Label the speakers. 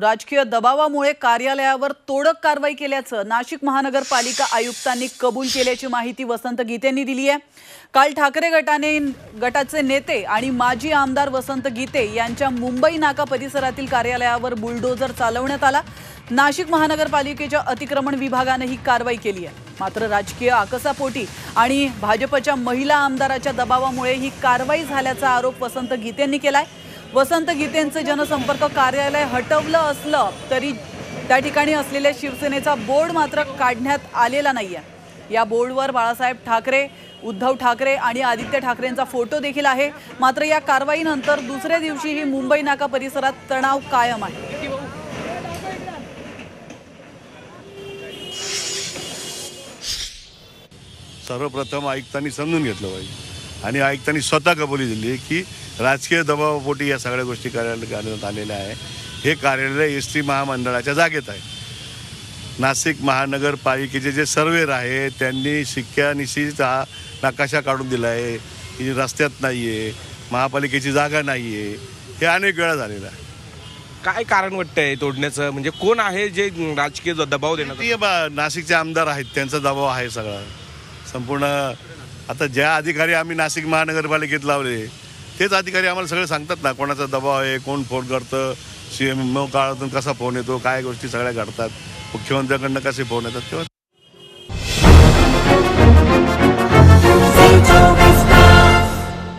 Speaker 1: असून राजकीय दबावामुळे कार्यालयावर तोडक कारवाई केल्याचं नाशिक महानगरपालिका आयुक्तांनी कबूल केल्याची माहिती वसंत गीतेंनी दिली आहे. काल ठाकरे गटाने गटाचे नेते आणि माजी आमदार वसंत गीते यांच्या मुंबई नाका परिसरातील कार्यालयावर बुलडोझर चालवण्यात आला. नाशिक महानगरपालिकेच्या अतिक्रमण विभागानं ही कारवाई केली आहे. मात्र राजकीय आकसापोटी आणि भाजपच्या महिला आमदाराच्या दबावामुळे ही कारवाई झाल्याचा आरोप वसंत गीतेंनी केलाय. वसंत गीतेंचं जनसंपर्क कार्यालय हटवलं असलं तरी त्या ठिकाणी असलेल्या शिवसेनेचा बोर्ड मात्र काढण्यात आलेला नाही आहे या बोर्डवर बाळासाहेब ठाकरे उद्धव ठाकरे आणि आदित्य ठाकरेंचा फोटो देखील आहे. मात्र या कारवाईनंतर दुसऱ्या दिवशीही मुंबई नाका परिसरात तणाव कायम आहे.
Speaker 2: सर्वप्रथम आयुक्तांनी समजून घेतलं पाहिजे. आणि आयुक्तांनी स्वतः कबुली दिली की राजकीय दबावापोटी या सगळ्या गोष्टी कार्यालय करण्यात आलेल्या आहे. हे कार्यालय एस टी महामंडळाच्या जागेत आहे. नाशिक महानगरपालिकेचे जे सर्वेर आहे त्यांनी शिक्क्यानिशीच हा नकाशा काढून दिला आहे की रस्त्यात नाही आहे महापालिकेची जागा नाही आहे हे अनेक वेळा झालेलं आहे.
Speaker 3: काय कारण वाटतंय तोडण्याचं? म्हणजे कोण आहे जे राजकीय दबाव
Speaker 2: ते बा नाशिकचे आमदार आहेत त्यांचा दबाव आहे सगळा. संपूर्ण आता ज्या अधिकारी आम्ही नाशिक महानगरपालिकेत लावले तेच अधिकारी आम्हाला सगळे सांगतात ना कोणाचा दबाव आहे कोण फोन करतं सी एम काळातून कसा फोन येतो काय गोष्टी सगळ्या घडतात. मुख्यमंत्र्यांकडनं कसे फोन येतात तेव्हा